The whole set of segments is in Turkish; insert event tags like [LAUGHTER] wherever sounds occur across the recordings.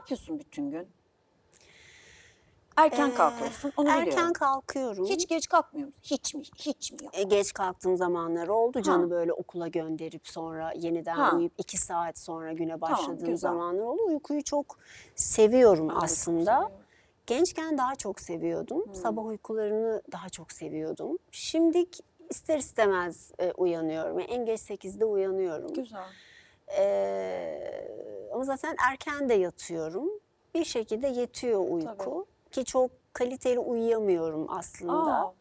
yapıyorsun bütün gün? Erken Ee, kalkıyorsun onu Erken biliyorum. kalkıyorum. Hiç geç kalkmıyor musun? Hiç mi? Hiç mi yok? E, geç kalktığım zamanlar oldu. Canı böyle okula gönderip sonra yeniden Ha. uyuyup iki saat sonra güne başladığım güzel. zamanlar oldu. Uykuyu çok seviyorum de çok aslında. seviyorum. Gençken daha çok seviyordum. Sabah uykularını daha çok seviyordum. Şimdi ister istemez e, uyanıyorum. Yani en geç 8'de uyanıyorum. Güzel. Ee, ama zaten erken de yatıyorum. Bir şekilde yetiyor uyku. Ki çok kaliteli uyuyamıyorum aslında. Aa,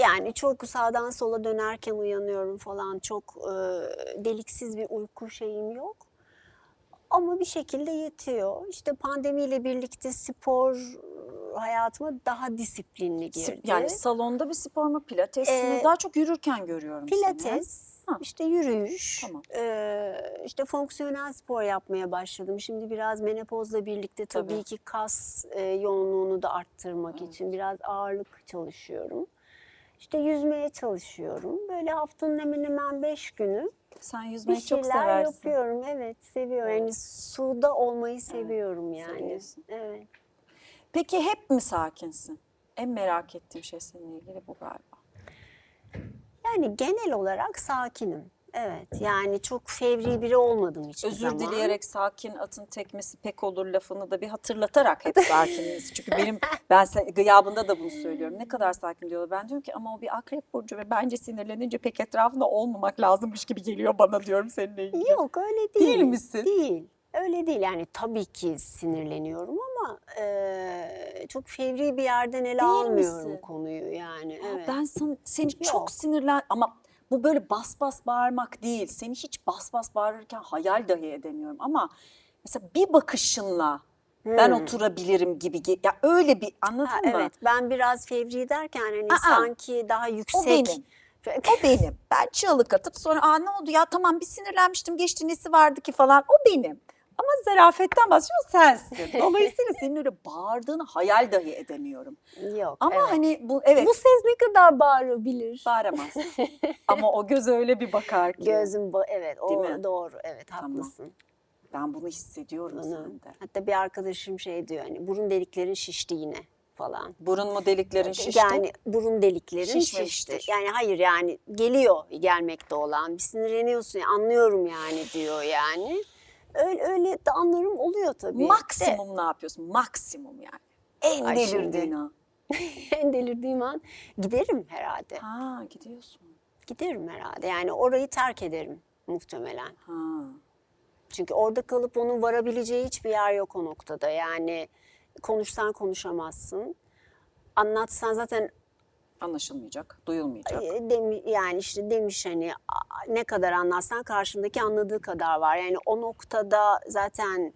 Yani çok sağdan sola dönerken uyanıyorum falan. Çok e, deliksiz bir uyku şeyim yok. Ama bir şekilde yetiyor. İşte pandemiyle birlikte spor e, hayatıma daha disiplinli girdi. yani salonda bir spor mu pilates mi? Ee, Daha çok yürürken görüyorum seni. Pilates, Ha. işte yürüyüş, Tamam. eee, işte fonksiyonel spor yapmaya başladım. Şimdi biraz menopozla birlikte tabii, Tabii. ki kas eee, yoğunluğunu da arttırmak için biraz ağırlık çalışıyorum. İşte yüzmeye çalışıyorum. Böyle haftanın hemen hemen beş günü Sen bir yüzmeyi çok seversin. yapıyorum. Evet, seviyorum. Yani suda olmayı seviyorum yani. seviyorsun. Evet. Peki hep mi sakinsin? En merak ettiğim şey seninle ilgili bu galiba. Yani genel olarak sakinim. Evet. Yani çok fevri biri olmadım hiçbir Özür zaman. dileyerek sakin atın tekmesi pek olur lafını da bir hatırlatarak hep sakiniz. Çünkü benim ben gıyabında da bunu söylüyorum. Ne kadar sakin diyorlar. Ben diyorum ki ama o bir akrep burcu ve bence sinirlenince pek etrafında olmamak lazımmış gibi geliyor bana diyorum seninle ilgili. Yok öyle değil. Değil misin? Değil. Öyle değil yani tabii ki sinirleniyorum ama eee, çok fevri bir yerden ele Değil almıyorum misin? konuyu yani. Ya Evet. Ben sana, seni çok sinirlen ama bu böyle bas bas bağırmak değil. Seni hiç bas bas bağırırken hayal dahi edemiyorum ama mesela bir bakışınla ben Hmm. oturabilirim gibi. ge- Ya öyle bir anladın Ha, mı? evet ben biraz fevri derken hani Aa, sanki daha yüksek. benim. O benim. Ben çığlık atıp sonra aa ne oldu ya tamam bir sinirlenmiştim geçti nesi vardı ki falan o benim. Ama zarafetten bahsediyor sensin. Dolayısıyla senin öyle bağırdığını hayal dahi edemiyorum. Yok. Ama evet. hani bu evet bu ses ne kadar bağırabilir? bağıramaz. [LAUGHS] Ama o göz öyle bir bakar ki. Gözüm ba- evet Değil o mi? doğru evet Tamam. haklısın. Ben bunu hissediyorum Bunu- sende. Hatta bir arkadaşım şey diyor hani burun deliklerin şişti yine falan. Burun mu deliklerin şişti? Yani burun deliklerin şişti. Yani hayır yani geliyor gelmekte olan. Bir sinirleniyorsun anlıyorum yani diyor yani. Öyle, öyle de anlarım oluyor tabii. De Maksimum ne yapıyorsun? Maksimum yani. En Ay şimdi. delirdiğin an. [LAUGHS] en delirdiğim an giderim herhalde. Ha gidiyorsun. Giderim herhalde. Yani orayı terk ederim muhtemelen. Ha. Çünkü orada kalıp onun varabileceği hiçbir yer yok o noktada. Yani konuşsan konuşamazsın. Anlatsan zaten Anlaşılmayacak, duyulmayacak. Demi- yani işte demiş hani ne kadar anlatsan karşındaki anladığı kadar var. Yani o noktada zaten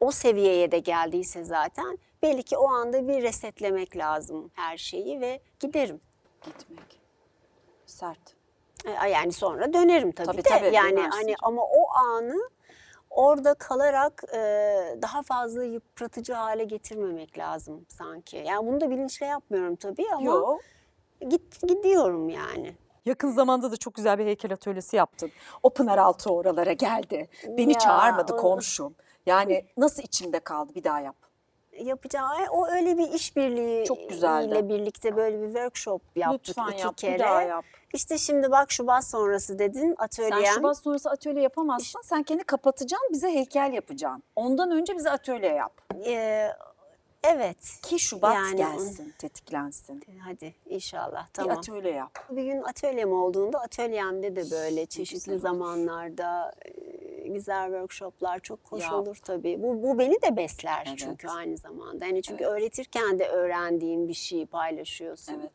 o seviyeye de geldiyse zaten belli ki o anda bir resetlemek lazım her şeyi ve giderim. Gitmek. Sert. E, Yani sonra dönerim tabii, Tabii, de. tabii, yani dönersin hani ama o anı orada kalarak e, daha fazla yıpratıcı hale getirmemek lazım sanki. Yani bunu da bilinçle yapmıyorum tabii ama Yok. Git gidiyorum yani. Yakın zamanda da çok güzel bir heykel atölyesi yaptın. O Pınaraltı oralara geldi. Beni Ya, çağırmadı onu- komşum. Yani nasıl içimde kaldı bir daha yap. yapacağı o öyle bir işbirliği Çok güzeldi. ile birlikte böyle bir workshop yaptık Lütfen iki yap, kere. bir daha yap. İşte şimdi bak Şubat sonrası dedin atölyem. Sen Şubat sonrası atölye yapamazsın. Sen kendi kapatacaksın, bize heykel yapacaksın. Ondan önce bize atölye yap. Ee, evet. Ki Şubat Yani gelsin, tetiklensin. Hadi inşallah Bir tamam. atölye yap. Bir gün atölyem olduğunda atölyemde de böyle çeşitli olur. zamanlarda e, güzel workshoplar çok hoş Yap. olur tabii. Bu, bu beni de besler Evet. çünkü aynı zamanda. Yani çünkü öğretirken de öğrendiğin bir şeyi paylaşıyorsun. Evet.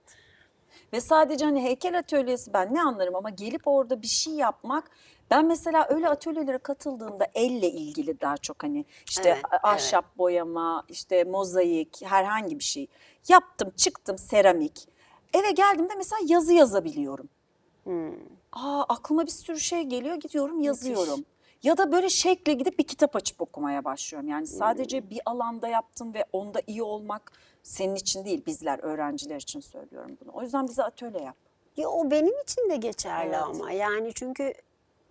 Ve sadece hani heykel atölyesi ben ne anlarım ama gelip orada bir şey yapmak ben mesela öyle atölyelere katıldığımda elle ilgili daha çok hani işte Evet, ahşap boyama, işte mozaik, herhangi bir şey yaptım, çıktım seramik. Eve geldiğimde mesela yazı yazabiliyorum. Hmm. Aa aklıma bir sürü şey geliyor, gidiyorum yazıyorum. Ya da böyle şekle gidip bir kitap açıp okumaya başlıyorum. Yani sadece bir alanda yaptım ve onda iyi olmak senin için değil, bizler öğrenciler için söylüyorum bunu. O yüzden bize atölye yap. Ya o benim için de geçerli Evet. ama yani çünkü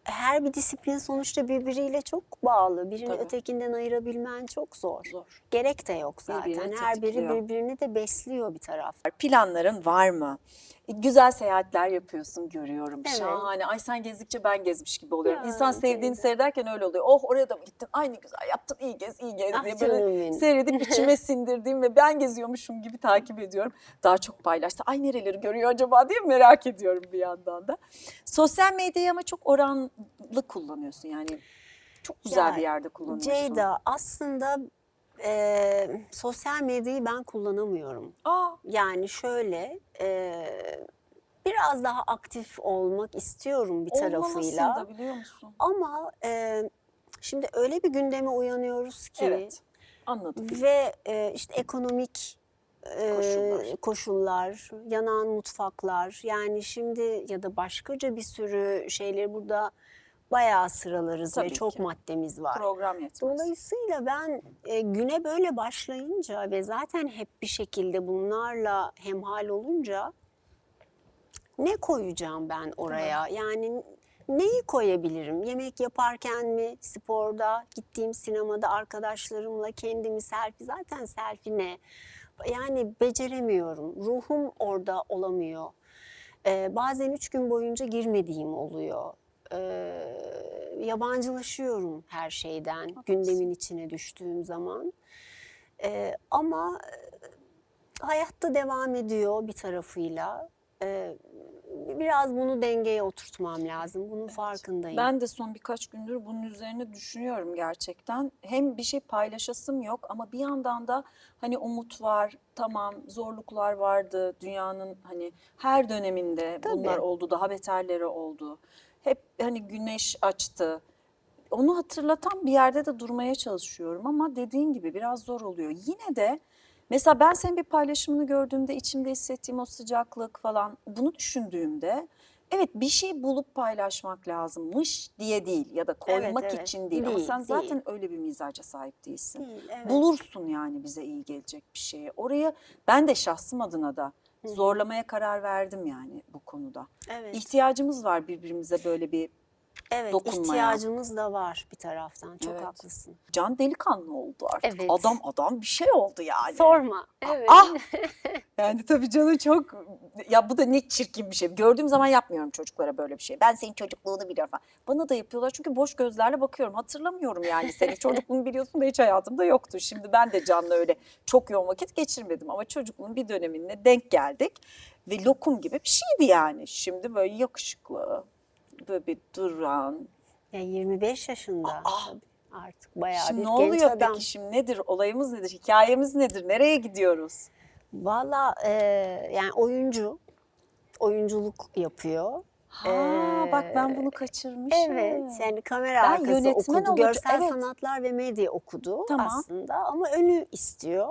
her bir disiplin sonuçta birbiriyle çok bağlı. Birini Tabii. ötekinden ayırabilmen çok zor. Zor. Gerek de yok zaten. Birbirini Her biri birbirini de besliyor bir taraf. Planların var mı? Güzel seyahatler yapıyorsun görüyorum. Evet. Şahane. Ay sen gezdikçe ben gezmiş gibi oluyorum. Ya, İnsan sevdiğini teyze. seyrederken öyle oluyor. Oh oraya da mı gittin? Aynı güzel yaptın. iyi gez, iyi gez Ah diye böyle benim. seyredip [LAUGHS] içime sindirdiğim ve ben geziyormuşum gibi takip ediyorum. Daha çok paylaştı. Ay nereleri görüyor acaba diye merak ediyorum bir yandan da. Sosyal medyayı ama çok oranlı kullanıyorsun yani. Çok güzel Ya, bir yerde kullanıyorsun. Ceyda aslında e, sosyal medyayı ben kullanamıyorum. Aa, Yani şöyle e, biraz daha aktif olmak istiyorum bir tarafıyla. olmamasın da biliyor musun? Ama e, şimdi öyle bir gündeme uyanıyoruz ki Evet. Anladım. ve e, işte ekonomik e, Koşullar. koşullar, yanan mutfaklar yani şimdi ya da başkaca bir sürü şeyleri burada bayağı sıralarız Tabii ve çok ki. maddemiz var. Program yetmez. Dolayısıyla ben e, güne böyle başlayınca ve zaten hep bir şekilde bunlarla hemhal olunca ne koyacağım ben oraya? Yani neyi koyabilirim? Yemek yaparken mi, sporda, gittiğim sinemada arkadaşlarımla kendimi selfie. Zaten selfie ne? Yani beceremiyorum. Ruhum orada olamıyor. Ee, bazen üç gün boyunca girmediğim oluyor. Ee, yabancılaşıyorum her şeyden gündemin içine düştüğüm zaman. Ee, ama e, hayatta devam ediyor bir tarafıyla. Ee, biraz bunu dengeye oturtmam lazım. Bunun farkındayım. Ben de son birkaç gündür bunun üzerine düşünüyorum gerçekten. Hem bir şey paylaşasım yok ama bir yandan da hani umut var. Tamam zorluklar vardı dünyanın hani her döneminde Tabii. bunlar oldu daha beterleri oldu. Hep hani güneş açtı. Onu hatırlatan bir yerde de durmaya çalışıyorum ama dediğin gibi biraz zor oluyor. Yine de mesela ben senin bir paylaşımını gördüğümde içimde hissettiğim o sıcaklık falan bunu düşündüğümde evet bir şey bulup paylaşmak lazımmış diye değil ya da koymak evet. için değil, ama Değil, sen zaten değil. öyle bir mizaca sahip değilsin. Değil, evet. Bulursun yani bize iyi gelecek bir şeyi. Oraya ben de şahsım adına da zorlamaya karar verdim yani bu konuda. Evet. İhtiyacımız var birbirimize böyle bir Evet, dokunmaya. ihtiyacımız da var bir taraftan. Çok Evet. haklısın. can delikanlı oldu artık. Evet. Adam adam bir şey oldu yani. Sorma. Evet. Ah! [LAUGHS] Yani tabii canı çok ya bu da ne çirkin bir şey. Gördüğüm zaman yapmıyorum çocuklara böyle bir şey. Ben senin çocukluğunu biliyorum falan. Bana da yapıyorlar çünkü boş gözlerle bakıyorum. Hatırlamıyorum yani senin [LAUGHS] çocukluğunu biliyorsun da hiç hayatımda yoktu. Şimdi ben de Can'la öyle çok yoğun vakit geçirmedim ama çocukluğun bir dönemine denk geldik. Ve lokum gibi bir şeydi yani. Şimdi böyle yakışıklı, böyle bir duran. Ya 25 yaşında. Aa! Artık bayağı Şimdi bir ne genç oluyor adam. peki şimdi nedir? Olayımız nedir? Hikayemiz nedir? Nereye gidiyoruz? Valla e, yani oyuncu, oyunculuk yapıyor. Ha bak ben Ee, bunu kaçırmışım. Evet yani kamera Ben arkası yönetmen okudu, olacağım, görsel evet. sanatlar ve medya okudu Tamam. aslında ama önü istiyor.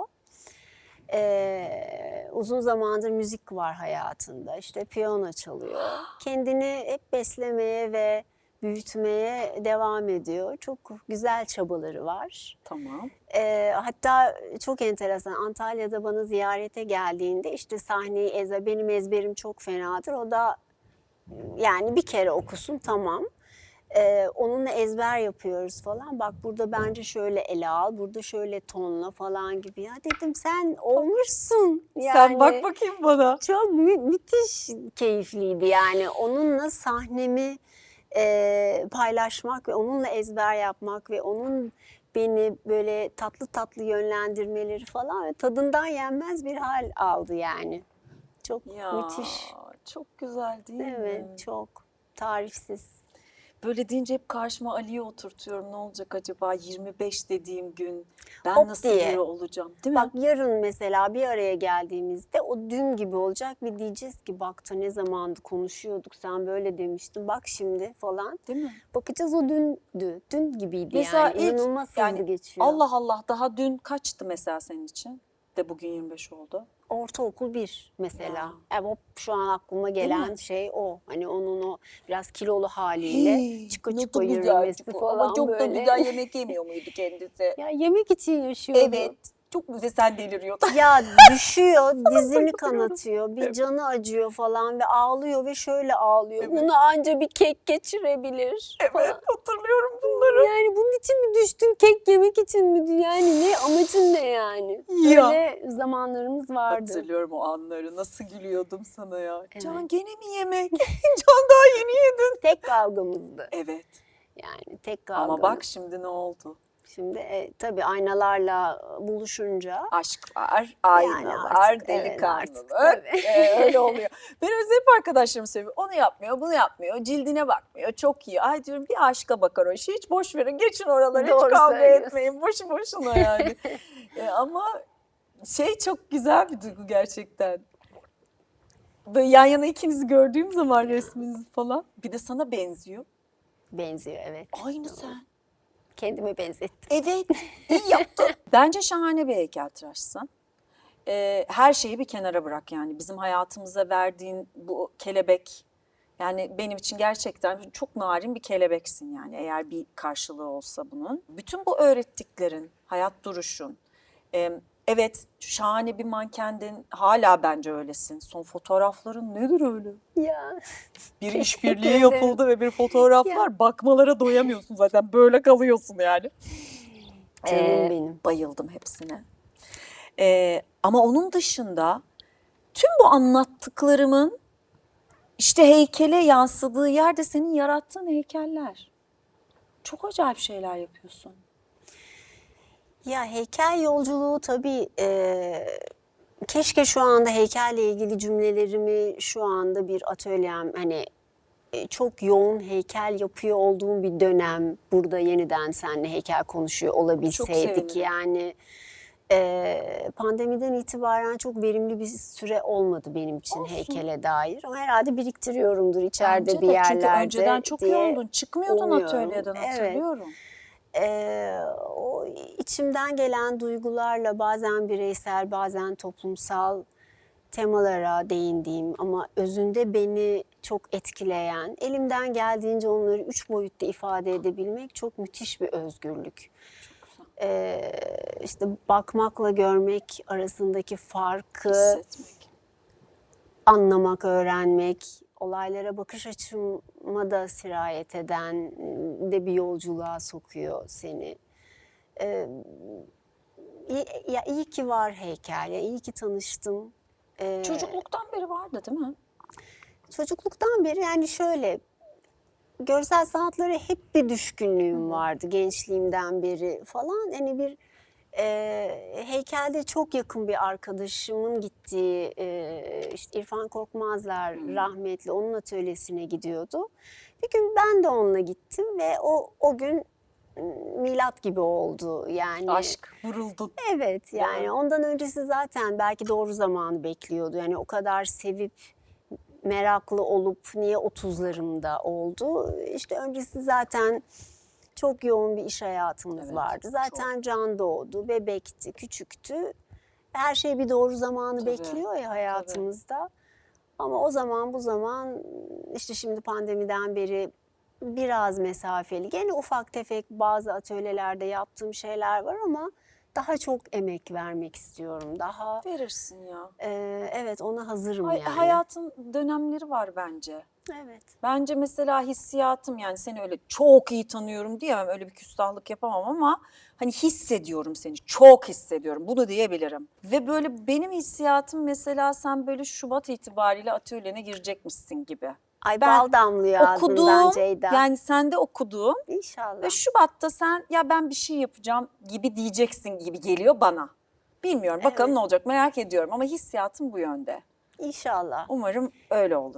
Ee, uzun zamandır müzik var hayatında işte piyano çalıyor. [GASPS] Kendini hep beslemeye ve büyütmeye devam ediyor. Çok güzel çabaları var. Tamam. Ee, hatta çok enteresan Antalya'da bana ziyarete geldiğinde işte sahneyi eze benim ezberim çok fenadır. O da yani bir kere okusun tamam. Ee, onunla ezber yapıyoruz falan. Bak burada bence şöyle ele al, burada şöyle tonla falan gibi. Ya dedim sen olmuşsun. Yani Sen bak bakayım bana. çok mü- müthiş keyifliydi yani onunla sahnemi e, paylaşmak ve onunla ezber yapmak ve onun beni böyle tatlı tatlı yönlendirmeleri falan ve tadından yenmez bir hal aldı yani. Çok müthiş. çok güzel değil mi? Evet, çok tarifsiz. Böyle deyince hep karşıma Ali'yi oturtuyorum. Ne olacak acaba 25 dediğim gün ben Hop nasıl diye. biri olacağım değil mi? Bak yarın mesela bir araya geldiğimizde o dün gibi olacak ve diyeceğiz ki bak da ne zamandı konuşuyorduk sen böyle demiştin bak şimdi falan. değil mi? Bakacağız o dündü. Dün gibiydi Mesela yani. ilk- İnanılmaz hızlı yani geçiyor. Allah Allah daha dün kaçtı mesela senin için? De bugün 25 oldu. Ortaokul bir mesela. Ya. Şu an aklıma gelen şey o. Hani onun o biraz kilolu haliyle Hii, çıka güzel yürümesi falan Ama çok böyle. da güzel [LAUGHS] yemek yemiyor muydu kendisi? Ya yemek için yaşıyordu. Evet. Çok sen deliriyordun. Ya [LAUGHS] düşüyor, dizini kanatıyor, bir canı acıyor falan ve ağlıyor ve şöyle ağlıyor. Evet. Bunu anca bir kek geçirebilir Evet falan. hatırlıyorum bunları. Yani bunun için mi düştün? Kek yemek için mi? Yani ne amacın ne yani? Ya. Öyle zamanlarımız vardı. Hatırlıyorum o anları. Nasıl gülüyordum sana ya. Evet. Can gene mi yemek? [LAUGHS] Can daha yeni yedin. Tek kavgamızdı. Evet. Yani tek kavgamız. Ama bak şimdi ne oldu? Şimdi e, tabii aynalarla buluşunca Aşk var, ayna var, artık, evet, delikanlılık. artık tabii. Ee, [LAUGHS] öyle [LAUGHS] oluyor. Ben hep arkadaşlarım söylüyor. Onu yapmıyor, bunu yapmıyor, cildine bakmıyor. Çok iyi. Ay diyorum bir aşka bakar o işi. Hiç boş verin. Geçin oraları. Doğru hiç kavga etmeyin. Boşu boşuna yani. Ee, [LAUGHS] ama şey çok güzel bir duygu gerçekten. Böyle yan yana ikinizi gördüğüm zaman resminizi falan. Bir de sana benziyor. benziyor evet. Aynı sen. Kendime benzettim. Evet, [LAUGHS] iyi yaptın. Bence şahane bir heykeltıraşsın. Ee, her şeyi bir kenara bırak yani. Bizim hayatımıza verdiğin bu kelebek, yani benim için gerçekten çok narin bir kelebeksin yani eğer bir karşılığı olsa bunun. Bütün bu öğrettiklerin, hayat duruşun, e, evet şahane bir mankendin, hala bence öylesin. Son fotoğrafların nedir öyle? Ya Bir işbirliği yapıldı ve bir fotoğraf Ya. var. Bakmalara doyamıyorsun zaten. Böyle kalıyorsun yani. canım Ee, benim. Bayıldım hepsine. Ee, ama onun dışında tüm bu anlattıklarımın işte heykele yansıdığı yerde senin yarattığın heykeller. Çok acayip şeyler yapıyorsun. Ya heykel yolculuğu tabii e, keşke şu anda heykelle ilgili cümlelerimi şu anda bir atölyem hani e, çok yoğun heykel yapıyor olduğum bir dönem burada yeniden seninle heykel konuşuyor olabilseydik sevinirim. yani e, pandemiden itibaren çok verimli bir süre olmadı benim için Olsun. heykele dair ama herhalde biriktiriyorumdur içeride Bence bir de. yerlerde Çünkü önceden çok diye yoğundun. Çıkmıyordun umuyorum. atölyeden Evet. hatırlıyorum. Ee, o içimden gelen duygularla bazen bireysel bazen toplumsal temalara değindiğim ama özünde beni çok etkileyen, elimden geldiğince onları üç boyutta ifade edebilmek çok müthiş bir özgürlük. Ee, işte bakmakla görmek arasındaki farkı Hissetmek. anlamak, öğrenmek, olaylara bakış açıma da sirayet eden de bir yolculuğa sokuyor seni. Ee, ya iyi ki var heykel, ya iyi ki tanıştım. Ee, Çocukluktan beri vardı değil mi? çocukluktan beri yani şöyle görsel sanatlara hep bir düşkünlüğüm vardı gençliğimden beri falan. Hani bir e, heykelde çok yakın bir arkadaşımın gittiği e, işte İrfan Korkmazlar rahmetli onun atölyesine gidiyordu. Bir gün ben de onunla gittim ve o o gün milat gibi oldu yani. Aşk, vuruldun. Evet yani ondan öncesi zaten belki doğru zamanı bekliyordu. Yani o kadar sevip meraklı olup niye 30'larımda oldu. İşte öncesi zaten çok yoğun bir iş hayatımız Evet, vardı. Zaten can doğdu, bebekti, küçüktü. Her şey bir doğru zamanı Tabii, bekliyor ya hayatımızda. Ama o zaman bu zaman işte şimdi pandemiden beri biraz mesafeli. Gene ufak tefek bazı atölyelerde yaptığım şeyler var ama daha çok emek vermek istiyorum. Daha Verirsin ya. e, evet ona hazırım Hay- yani. Hayatın dönemleri var bence. Evet. Bence mesela hissiyatım yani seni öyle çok iyi tanıyorum diyemem öyle bir küstahlık yapamam ama hani hissediyorum seni çok hissediyorum bunu diyebilirim. Ve böyle benim hissiyatım mesela sen böyle Şubat itibariyle atölyene girecekmişsin gibi. Ay Ben bal damlıyor Okuduğum Ceyda. yani sende okuduğum İnşallah. ve Şubat'ta sen ya ben bir şey yapacağım gibi diyeceksin gibi geliyor bana. Bilmiyorum bakalım Evet. ne olacak merak ediyorum ama hissiyatım bu yönde. İnşallah. Umarım öyle olur.